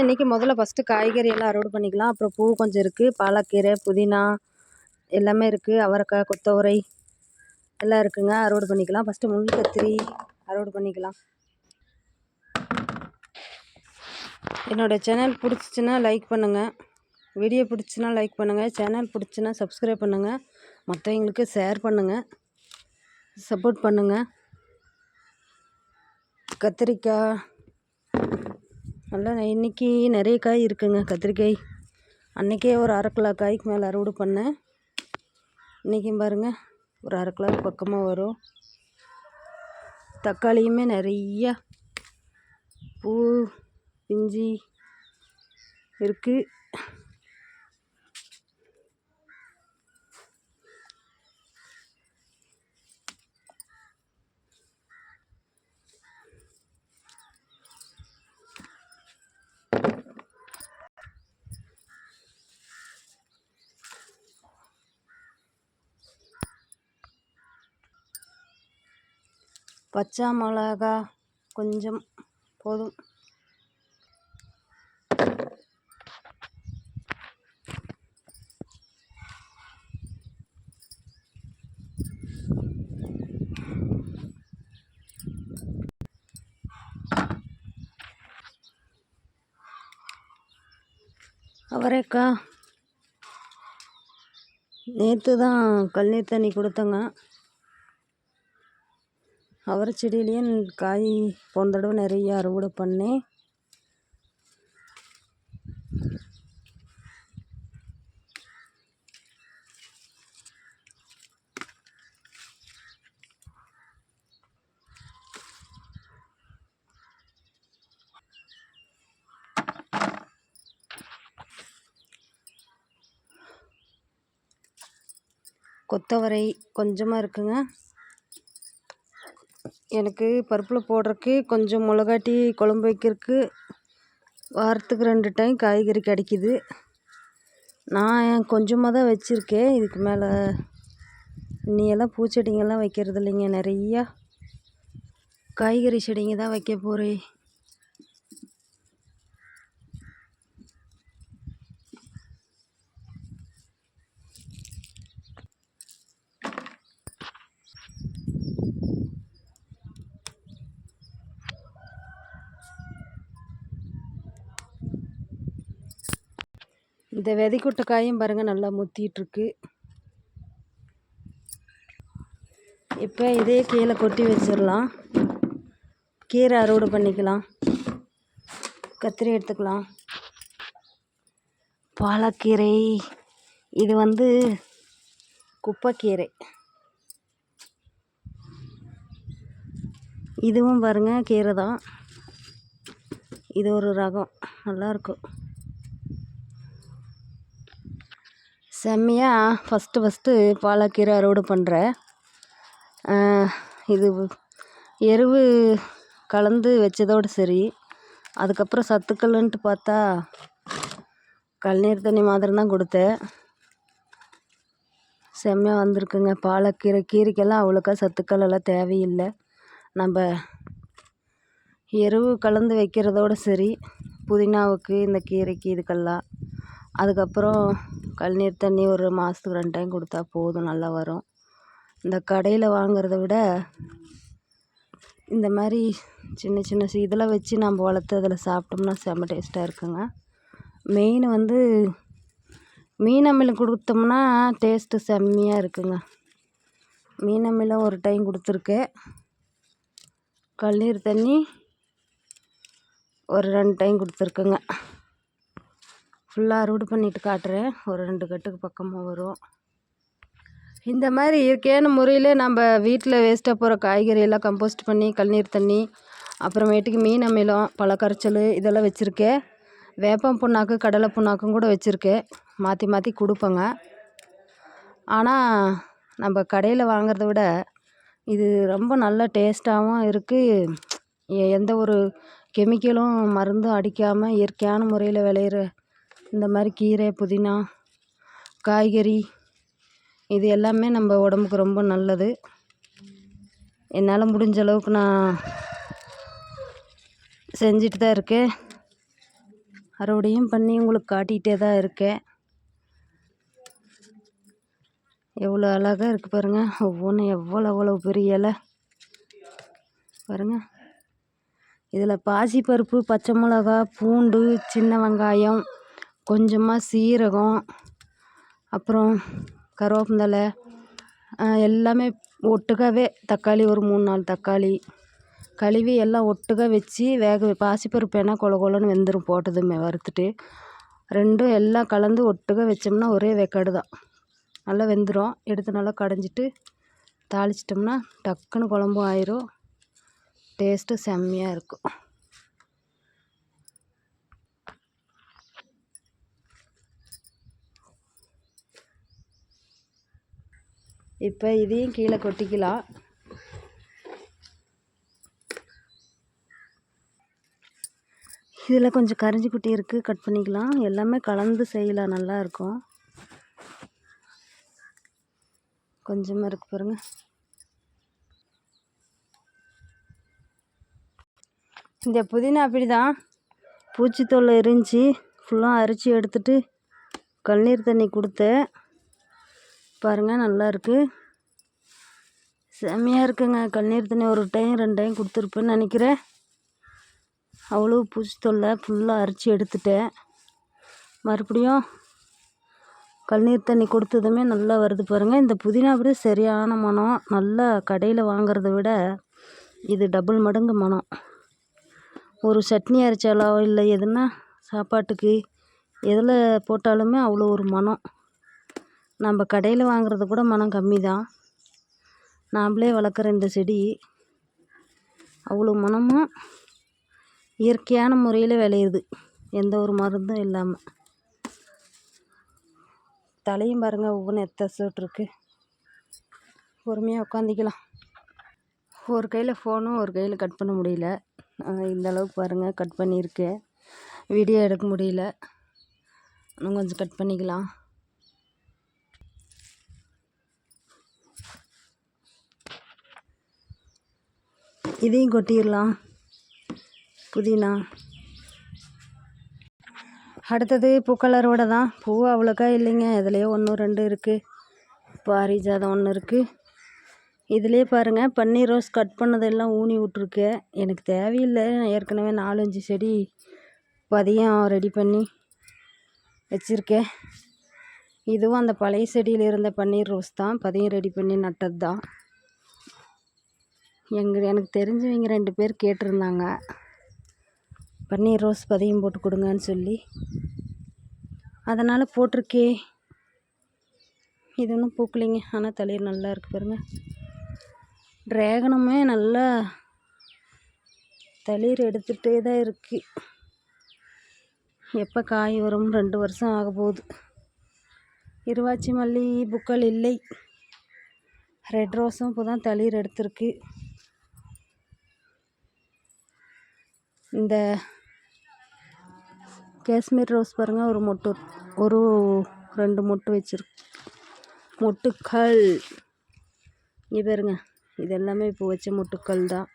இன்றைக்கி முதல்ல ஃபஸ்ட்டு காய்கறி எல்லாம் அறுவடை பண்ணிக்கலாம். அப்புறம் பூ கொஞ்சம் இருக்குது பாலக்கீரை புதினா எல்லாமே இருக்குது அவரைக்காய் கொத்தவரை எல்லாம் இருக்குங்க. அறுவடை பண்ணிக்கலாம். ஃபஸ்ட்டு முள் கத்திரி அறுவடை பண்ணிக்கலாம். என்னோடய சேனல் பிடிச்சிச்சின்னா லைக் பண்ணுங்கள் வீடியோ பிடிச்சின்னா லைக் பண்ணுங்கள் சேனல் பிடிச்சின்னா சப்ஸ்கிரைப் பண்ணுங்கள் மற்றவங்களுக்கு ஷேர் பண்ணுங்கள் சப்போர்ட் பண்ணுங்கள் கத்திரிக்காய் நல்லா இன்றைக்கி நிறைய காய் இருக்குங்க கத்திரிக்காய். அன்றைக்கே ஒரு அரை கிலோ காய்க்கு மேலே அறுவடை பண்ணேன். இன்றைக்கும் பாருங்கள் ஒரு அரை கிலோ பக்கமாக வரும். தக்காளியுமே நிறையா பூ பிஞ்சி இருக்குது பச்சை மிளகா கொஞ்சம் போதும். அவரைக்காய் நேற்று தான் கல்லீர் தண்ணி கொடுத்தேங்க. அவரை செடியிலையும் காய் போன தடவை நிறைய அறுவடை பண்ணேன். கொத்தவரை கொஞ்சமாக இருக்குங்க. எனக்கு பருப்பில் போடுறக்கு கொஞ்சம் மிளகாட்டி குழம்பு வைக்கிறதுக்கு வாரத்துக்கு ரெண்டு டைம் காய்கறி கிடைக்கிது. நான் கொஞ்சமாக தான் வச்சுருக்கேன். இதுக்கு மேலே இனியெல்லாம் பூச்செடிங்கெல்லாம் வைக்கிறது இல்லைங்க நிறையா காய்கறி செடிங்க தான் வைக்க போகிறேன் இந்த விதைக்குட்ட காயும் பாருங்கள் நல்லா முத்திட்டுருக்கு. இப்போ இதே கீழே கொட்டி வச்சிடலாம். கீரை அறுவடை பண்ணிக்கலாம். கத்திரி எடுத்துக்கலாம். பாலக்கீரை இது வந்து குப்பைக்கீரை. இதுவும் பாருங்கள் கீரை தான் இது ஒரு ரகம் நல்லாயிருக்கும் செம்மையாக ஃபஸ்ட்டு ஃபஸ்ட்டு பாலக்கீரை அறுவடை பண்ணுறேன் இது எருவு கலந்து வச்சதோடு சரி. அதுக்கப்புறம் சத்துக்கள்ன்ட்டு பார்த்தா கழநீர் தண்ணி மாதிரி தான் கொடுத்தேன். செம்மையாக வந்திருக்குங்க. பாலக்கீரை கீரைக்கெல்லாம் அவ்வளோக்கா சத்துக்கள் எல்லாம் தேவையில்லை. நம்ம எருவு கலந்து வைக்கிறதோடு சரி. புதினாவுக்கு இந்த கீரைக்கு இதுக்கெல்லாம். அதுக்கப்புறம் கழுநீர் தண்ணி ஒரு மாதத்துக்கு ரெண்டு டைம் கொடுத்தா போதும் நல்லா வரும். இந்த கடையில் வாங்கிறத விட இந்த மாதிரி சின்ன சின்ன இதெல்லாம் வச்சு நம்ம வளர்த்து அதில் சாப்பிட்டோம்னா செம்ம டேஸ்ட்டாக இருக்குங்க. மெயின் வந்து மீன் அமிலம் கொடுத்தோம்னா டேஸ்ட்டு செம்மையாக இருக்குங்க. மீன் அமிலம் ஒரு டைம் கொடுத்துருக்கேன். கழுநீர் தண்ணி ஒரு ரெண்டு டைம் கொடுத்துருக்குங்க. ஃபுல்லாக அறுவடை பண்ணிட்டு காட்டுறேன். ஒரு ரெண்டு கட்டுக்கு பக்கமாக வரும். இந்த மாதிரி இயற்கையான முறையில் நம்ம வீட்டில் வேஸ்ட்டாக போகிற காய்கறியெல்லாம் கம்போஸ்ட் பண்ணி கழுநீர் தண்ணி அப்புறமேட்டுக்கு மீன் அமிலம் பழக்கரைச்சல் இதெல்லாம் வச்சுருக்கேன். வேப்பம் புண்ணாக்கு கடலை புண்ணாக்கும் கூட வச்சுருக்கேன். மாற்றி மாற்றி கொடுப்பேங்க. ஆனால் நம்ம கடையில் வாங்கிறத விட இது ரொம்ப நல்ல டேஸ்ட்டாகவும் இருக்குது எந்த ஒரு கெமிக்கலும் மருந்தும் அடிக்காமல் இயற்கையான முறையில் விளையிற இந்த மாதிரி கீரை புதினா காய்கறி இது எல்லாமே நம்ம உடம்புக்கு ரொம்ப நல்லது. என்னால் முடிஞ்ச அளவுக்கு நான் செஞ்சுட்டு தான் இருக்கேன். அறுவடையும் பண்ணி உங்களுக்கு காட்டிகிட்டே தான் இருக்கேன். எவ்வளோ அழகாக இருக்குது பாருங்கள் ஒவ்வொன்றும் எவ்வளோ அவ்வளோ பெரிய இலை. பாருங்கள் இதில் பாசிப்பருப்பு பச்சை மிளகா பூண்டு சின்ன வெங்காயம் கொஞ்சமாக சீரகம் அப்புறம் கருவேப்பந்தழை எல்லாமே ஒட்டுக்காவே தக்காளி ஒரு மூணு நாலு தக்காளி கழுவி எல்லாம் ஒட்டுக்கா வச்சு வேக பாசிப்பருப்பு ஏன்னா கொழ கொழன்னு வெந்துடும் போட்டதுமே வறுத்துட்டு. ரெண்டும் எல்லாம் கலந்து ஒட்டுக்கா வச்சோம்னா ஒரே வேக்காடு தான். நல்லா வெந்துடும் எடுத்து நல்லா கடைஞ்சிட்டு தாளிச்சிட்டோம்னா டக்குன்னு குழம்பும் ஆயிடும் டேஸ்ட்டு செம்மையாக இருக்கும். இப்போ இதையும் கீழே கொட்டிக்கலாம். இதில் கொஞ்சம் கரிஞ்சி குட்டி இருக்குது கட் பண்ணிக்கலாம். எல்லாமே கலந்து செய்யலாம் நல்லாயிருக்கும் கொஞ்சமாக இருக்கு பாருங்க. இந்த புதினா அப்படி தான் பூச்சி தொல்லை இருந்துச்சு ஃபுல்லாக அரிச்சு எடுத்துட்டு கண்ணீர் தண்ணி கொடுத்தேன். பாருங்கள் நல்லாயிருக்கு செம்மையாக இருக்குங்க. கண்ணீர் தண்ணி ஒரு டைம் ரெண்டு டைம் கொடுத்துருப்பேன்னு நினைக்கிறேன். அவ்வளோ பூச்சி தொல்லை ஃபுல்லாக அரைச்சி எடுத்துட்டேன். மறுபடியும் கண்ணீர் தண்ணி கொடுத்ததுமே நல்லா வருது பாருங்கள் இந்த புதினா விட சரியான மனம். நல்லா கடையில் வாங்கிறத விட இது டபுள் மடங்கு மனம். ஒரு சட்னி அரைச்சாலோ இல்லை எதுனா சாப்பாட்டுக்கு எதில் போட்டாலுமே அவ்வளோ ஒரு மனம். நம்ம கடையில் வாங்குறது கூட மனம் கம்மி தான் நாம்ளே வளர்க்குற இந்த செடி அவ்வளோ மனமும் இயற்கையான முறையில் விளையுது எந்த ஒரு மருந்தும் இல்லாமல் தலையும் பாருங்கள் ஒவ்வொன்றும் எத்த சோட்டிருக்கு பொறுமையாக உட்காந்துக்கலாம் ஒரு கையில் ஃபோனும் ஒரு கையில் கட் பண்ண முடியல. இந்த அளவுக்கு பாருங்கள் கட் பண்ணியிருக்கேன். வீடியோ எடுக்க முடியல. இன்னும் கொஞ்சம் கட் பண்ணிக்கலாம். இதையும் கொட்டிடலாம். புதினா. அடுத்தது பூக்கலரோட தான். பூ அவ்வளோக்கா இல்லைங்க. இதுலேயே ஒன்று ரெண்டு இருக்குது பாரிஜாதம் ஒன்று இருக்குது இதிலே பாருங்கள் பன்னீர் ரோஸ் கட் பண்ணதெல்லாம் ஊனி விட்ருக்கேன் எனக்கு தேவையில்லை. ஏற்கனவே நாலஞ்சு செடி பதியம் ரெடி பண்ணி வச்சுருக்கேன். இதுவும் அந்த பழைய செடியில் இருந்த பன்னீர் ரோஸ் தான். பதியம் ரெடி பண்ணி நட்டது தான் எங்கள் எனக்கு தெரிஞ்சவங்க ரெண்டு பேர் கேட்டிருந்தாங்க. பன்னீர் ரோஸ் பதியம் போட்டு கொடுங்கன்னு சொல்லி. அதனால் போட்டிருக்கே. இது ஒன்றும் பூக்கலைங்க. ஆனால் தளிர் நல்லா இருக்குது பாருங்கள் ட்ராகனுமே நல்லா தளிர் எடுத்துகிட்டே தான் இருக்குது எப்போ காய் வரும்? ரெண்டு வருஷம் ஆக போகுது. இருவாச்சி மல்லி புக்கள் இல்லை. ரெட் ரோஸும் இப்போ தான் தளிர் எடுத்திருக்கு. இந்த காஷ்மீர் ரோஸ் பாருங்கள் ஒரு மொட்டு ஒரு ரெண்டு மொட்டு வச்சுருக்கு. மொட்டுக்கள். இங்கே பாருங்க இது எல்லாமே இப்போ வச்ச மொட்டுக்கள் தான்.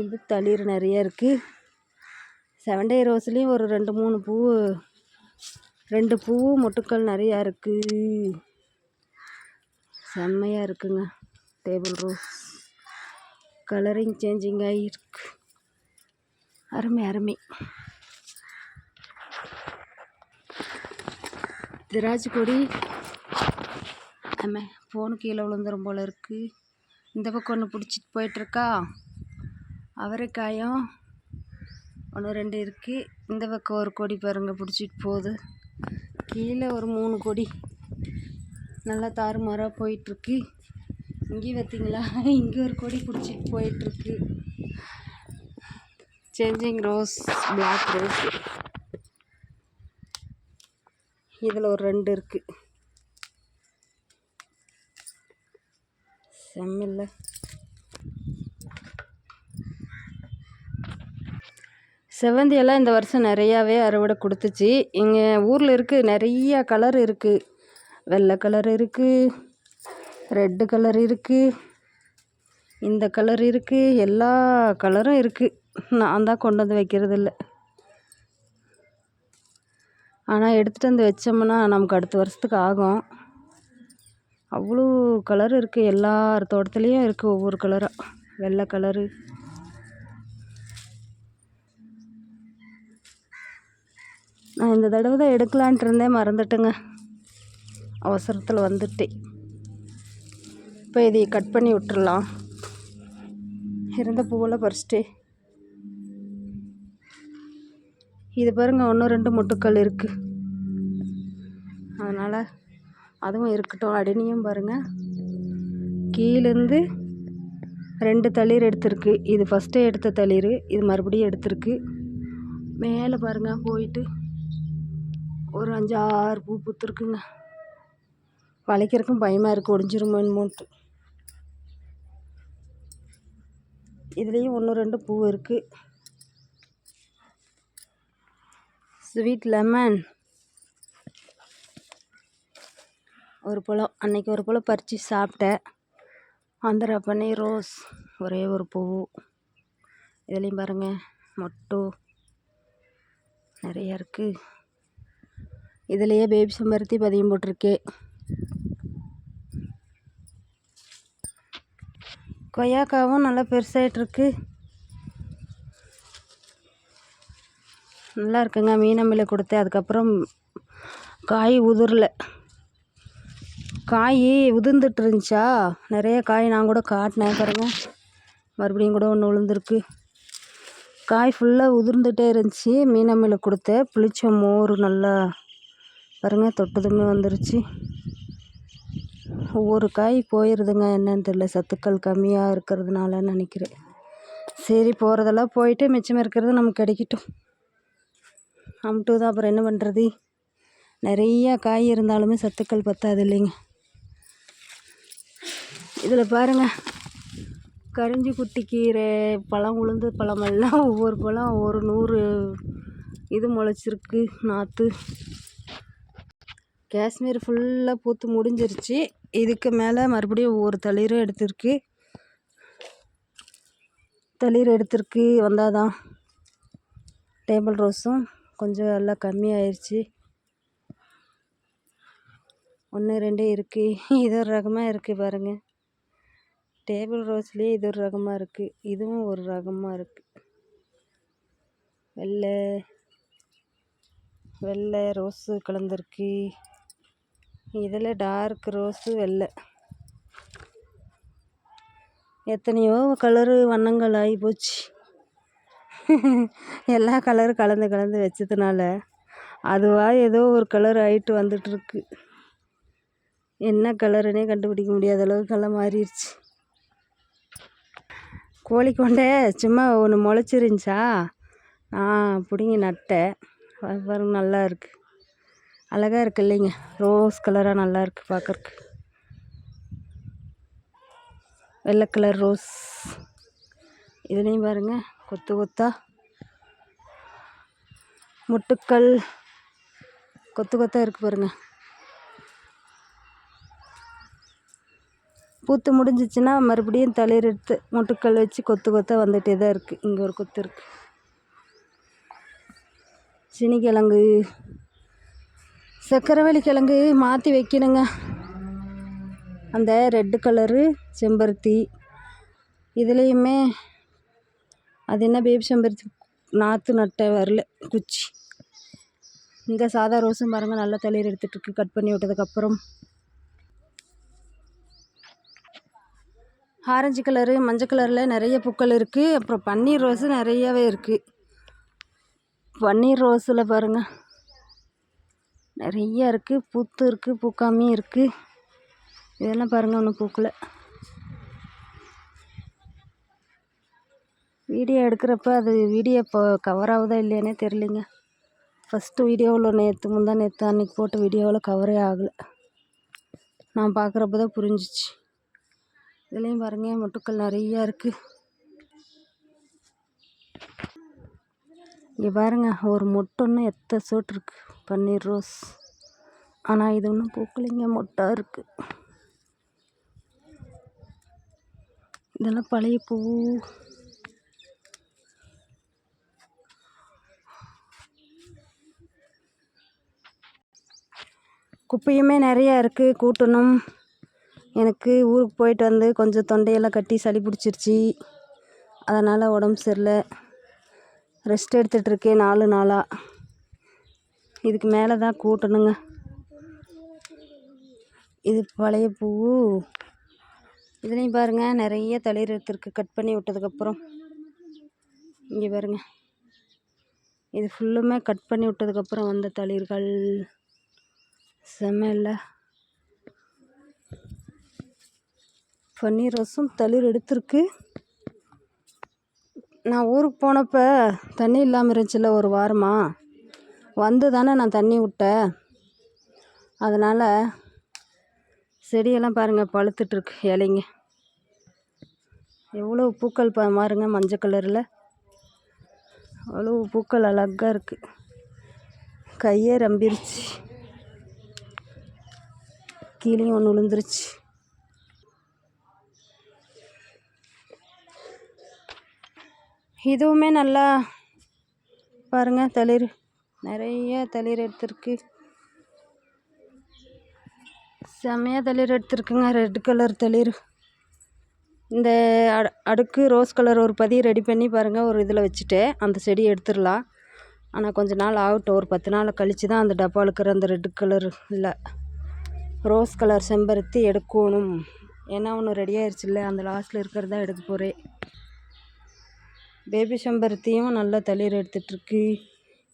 இது தளிர் நிறைய இருக்குது செவன் டே ரோஸ்லேயும் ஒரு ரெண்டு மூணு பூ ரெண்டு பூ மொட்டுக்கள் நிறையா இருக்குது செம்மையாக இருக்குங்க டேபிள் ரோஸ் கலரிங் சேஞ்சிங் ஆகிருக்கு அருமை அருமை. திராட்சை கொடி ஆமாம் ஃபோனு கீழே விழுந்துரும் போல் இருக்குது இந்த பக்கம் ஒன்று பிடிச்சிட்டு போயிட்டுருக்கா? அவரைக்காயும் ஒன்று ரெண்டு இருக்குது இந்த பக்கம் ஒரு கொடி பாருங்கள் பிடிச்சிட்டு போகுது. கீழே ஒரு மூணு கொடி. நல்லா தாறுமாறாக போயிட்டுருக்கு. இங்கேயும் பார்த்தீங்களா இங்கே ஒரு கொடி பிடிச்சிட்டு போயிட்டுருக்கு. சேஞ்சிங் ரோஸ் பிளாக் ரோஸ் இதில் ஒரு ரெண்டு இருக்குது செம்மில்ல. செவ்வந்தியெல்லாம் இந்த வருஷம் நிறையாவே அறுவடை கொடுத்துச்சு. இங்கே ஊரில் இருக்குது நிறையா கலர் இருக்குது வெள்ளை கலர் இருக்குது ரெட்டு கலர் இருக்குது இந்த கலர் இருக்குது எல்லா கலரும் இருக்குது நான் தான் கொண்டு வந்து வைக்கிறது இல்லை ஆனால் எடுத்துகிட்டு வந்து வச்சோம்னா நமக்கு அடுத்த வருஷத்துக்கு ஆகும். அவ்வளோ கலர் இருக்குது எல்லார் தோட்டத்துலேயும் இருக்குது ஒவ்வொரு கலராக வெள்ளை கலரு. நான் இந்த தடவை தான் எடுக்கலான்ட்டு இருந்தேன். மறந்துட்டேங்க. அவசரத்தில் வந்துட்டேன். இப்போ இதை கட் பண்ணி விட்டுடலாம் இருந்த பூவெல்லாம் பறிச்சிட்டு. இது பாருங்கள் ஒன்று ரெண்டு மொட்டுக்கள் இருக்குது அதனால் அதுவும் இருக்கட்டும். அடினியும் பாருங்கள் கீழேருந்து ரெண்டு தளிர் எடுத்திருக்கு. இது ஃபஸ்ட்டே எடுத்த தளிர். இது மறுபடியும் எடுத்திருக்கு. மேலே பாருங்கள் போயிட்டு ஒரு அஞ்சு ஆறு பூ பூத்துருக்குங்க. வளைக்கிறதுக்கும் பயமாக இருக்குது ஒடிஞ்சிருமோன்னுட்டு. இதுலேயும் ஒன்று ரெண்டு பூ இருக்குது ஸ்வீட் லெமன் ஒரு பழம் அன்னைக்கு ஒரு பழம் பறித்து சாப்பிட்டேன். ஆந்திரா பண்ணி ரோஸ் ஒரே ஒரு பூ. இதுலேயும் பாருங்கள் மொட்டு நிறையா இருக்குது இதுலேயே பேபி செம்பருத்தி பதியம் போட்டிருக்கு கொய்யாக்காவும் நல்லா பெருசாகிட்ருக்கு நல்லா இருக்குங்க. மீனம்மில கொடுத்தேன் அதுக்கப்புறம் காய் உதிரல. காய் உதிர்ந்துட்டு இருந்துச்சா? நிறைய காய் நான் கூட காட்டினேன் பாருங்கள் மறுபடியும் கூட ஒன்று விழுந்துருக்கு காய் ஃபுல்லாக உதிர்ந்துட்டே இருந்துச்சு. மீனம்மில கொடுத்தேன் புளிச்ச மோர் நல்லா பாருங்கள் தொட்டதுமே வந்துருச்சு. ஒவ்வொரு காய் போயிடுதுங்க என்னன்னு தெரியல. சத்துக்கள் கம்மியாக இருக்கிறதுனால நினைக்கிறேன். சரி போகிறதெல்லாம் போயிட்டு மிச்சம் இருக்கிறது நமக்கு கிடைக்கட்டும். அம்ட்டு தான். அப்புறம் என்ன பண்ணுறது நிறையா காய் இருந்தாலுமே சத்துக்கள் பத்தாது இல்லைங்க. இதில் பாருங்கள் கரிஞ்சி குட்டி கீரை பழம் உளுந்து பழமெல்லாம் ஒவ்வொரு பழம் ஒரு நூறு. இது முளைச்சிருக்கு நாற்று காஷ்மீர் ஃபுல்லாக பூத்து முடிஞ்சிருச்சு. இதுக்கு மேலே மறுபடியும் ஒவ்வொரு தளிரும் எடுத்திருக்கு. தளிர் எடுத்திருக்கு. வந்தால் தான் டேபிள் ரோஸும் கொஞ்சம் எல்லாம் கம்மியாயிருச்சு. ஒன்று ரெண்டு இருக்குது இது ஒரு ரகமாக இருக்குது பாருங்கள் டேபிள் ரோஸ்லேயே இது ஒரு ரகமாக இருக்குது இதுவும் ஒரு ரகமாக இருக்குது வெள்ளை வெள்ளை ரோஸு கலந்துருக்கு. இதில் டார்க் ரோஸு வெள்ளை. எத்தனையோ கலரு வண்ணங்கள் ஆகி போச்சு. எல்லா கலரும் கலந்து கலந்து வச்சதுனால அதுவாக ஏதோ ஒரு கலர் ஆகிட்டு வந்துட்டுருக்கு. என்ன கலருன்னே கண்டுபிடிக்க முடியாத அளவுக்கெல்லாம் மாறிடுச்சு கோழி கொண்டே சும்மா ஒன்று முளைச்சிருந்துச்சா? நான் பிடுங்கி நட்டேன். பாருங்க நல்லா இருக்குது அழகாக இருக்குது இல்லைங்க. ரோஸ் கலராக நல்லா இருக்குது பார்க்குறக்கு வெள்ளை கலர் ரோஸ் இதுலேயும் பாருங்கள் கொத்து கொத்தா. முட்டுக்கள். கொத்து கொத்தாக இருக்குது பாருங்கள் பூத்து முடிஞ்சிச்சுன்னா மறுபடியும் தளிர் எடுத்து முட்டுக்கள் வச்சு கொத்து கொத்தாக வந்துகிட்டே தான் இருக்குது இங்கே ஒரு கொத்து இருக்குது சினிக்கிழங்கு. சக்கரவள்ளி கிழங்கு மாற்றி வைக்கணுங்க. அந்த ரெட்டு கலரு செம்பருத்தி இதுலேயுமே அது என்ன பேபி செம்பருத்தி? நாற்று நட்ட வரல குச்சி. இந்த சாதா ரோஸும் பாருங்கள் நல்லா தளிர் எடுத்துகிட்டு கட் பண்ணி விட்டதுக்கப்புறம் ஆரஞ்சு கலரு மஞ்சள் கலரில் நிறைய பூக்கள் இருக்குது அப்புறம் பன்னீர் ரோஸு நிறையவே இருக்குது பன்னீர் ரோஸில் பாருங்கள் நிறைய இருக்குது பூத்து இருக்குது பூக்காமையும் இருக்குது இதெல்லாம் பாருங்கள் ஒன்றும் பூக்கலை. வீடியோ எடுக்கிறப்ப அது வீடியோ இப்போ கவர் ஆகுதா இல்லையானே தெரிலிங்க ஃபஸ்ட்டு வீடியோவில் நேற்று முந்தா நேற்று அன்றைக்கி போட்ட வீடியோவில் கவரே ஆகலை. நான் பார்க்குறப்ப தான் புரிஞ்சிச்சு. இதுலேயும் பாருங்கள் மொட்டுக்கள் நிறையா இருக்குது இங்கே பாருங்கள் ஒரு மொட்டு ஒன்று எத்த சோட்டு இருக்குது பன்னீர் ரோஸ். ஆனால் இது ஒன்றும் பூக்கலைங்க மொட்டாக இருக்குது இதெல்லாம் பழைய பூ. குப்பையுமே நிறையா இருக்குது கூட்டணும். எனக்கு ஊருக்கு போயிட்டு வந்து கொஞ்சம் தொண்டையெல்லாம் கட்டி சளி பிடிச்சிருச்சி. அதனால் உடம்பு சரியில்லை. ரெஸ்ட் எடுத்துகிட்ருக்கேன் நாலு நாளாக. இதுக்கு மேலே தான் கூட்டணுங்க. இது பழைய பூ. இதுலேயும் பாருங்கள் நிறைய தளிர் எடுத்துருக்கு. கட் பண்ணி விட்டதுக்கப்புறம். இங்கே பாருங்க. இது ஃபுல்லுமே கட் பண்ணி விட்டதுக்கப்புறம் வந்த தளிர்கள். செம்ம இல்லை. பன்னீர் ரசம் தளிர் எடுத்திருக்கு. நான் ஊருக்கு போனப்போ தண்ணி இல்லாமல் இருந்துச்சுல்ல ஒரு வாரமாக வந்து தானே நான் தண்ணி விட்டேன். அதனால் செடியெல்லாம் பாருங்கள் பழுத்துட்ருக்கு இலைங்க. எவ்வளோ பூக்கள் பா பாருங்க மஞ்சள் கலரில். அவ்வளோ பூக்கள் அழகாக இருக்குது கையே ரம்பிருச்சு. கீழேயும் ஒன்று விழுந்துருச்சு இதுவுமே நல்லா பாருங்கள் தளிர். நிறைய தளிர் எடுத்திருக்கு. செம்மையாக தளிர் எடுத்திருக்குங்க ரெட் கலர் தளிர். இந்த அடு அடுக்கு ரோஸ் கலர் ஒரு பதி ரெடி பண்ணி பாருங்கள் ஒரு இதில் வச்சுட்டேன் அந்த செடி எடுத்துடலாம். ஆனால் கொஞ்ச நாள் ஆகட்டும் ஒரு பத்து நாள் கழித்து தான் அந்த டப்பாவில் இருக்கிற அந்த ரெட் கலர் இல்லை ரோஸ் கலர் செம்பருத்தி எடுக்கணும். ஏன்னா ஒன்று ரெடி ஆயிடுச்சுல்ல அந்த லாஸ்ட்டில் இருக்கிறது தான் எடுக்க போகிறேன் பேபி செம்பருத்தியும் நல்லா தளிர் எடுத்துகிட்ருக்கு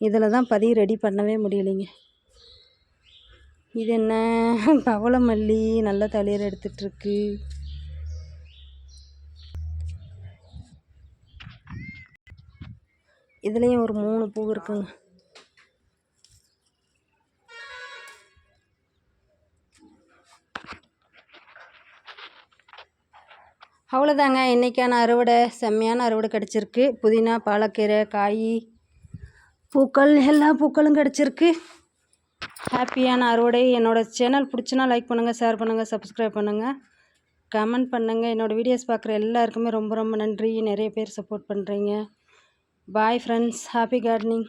இதில் தான் பதிவு ரெடி பண்ணவே முடியலைங்க. இது என்ன? பவளமல்லி நல்ல தளிர் எடுத்துகிட்ருக்கு இதுலேயும் ஒரு மூணு பூ இருக்குங்க. அவ்வளோதாங்க. இன்றைக்கான அறுவடை செம்மையான அறுவடை கிடச்சிருக்கு. புதினா பாலக்கீரை காய் பூக்கள் எல்லா பூக்களும் கிடச்சிருக்கு. ஹாப்பியான அறுவடை. என்னோடய சேனல் பிடிச்சினா லைக் பண்ணுங்கள் ஷேர் பண்ணுங்கள் சப்ஸ்கிரைப் பண்ணுங்கள் கமெண்ட் பண்ணுங்கள் என்னோடய வீடியோஸ் பார்க்குற எல்லாருக்குமே ரொம்ப ரொம்ப நன்றி. நிறைய பேர் சப்போர்ட் பண்ணுறீங்க பாய் ஃப்ரெண்ட்ஸ். Happy gardening.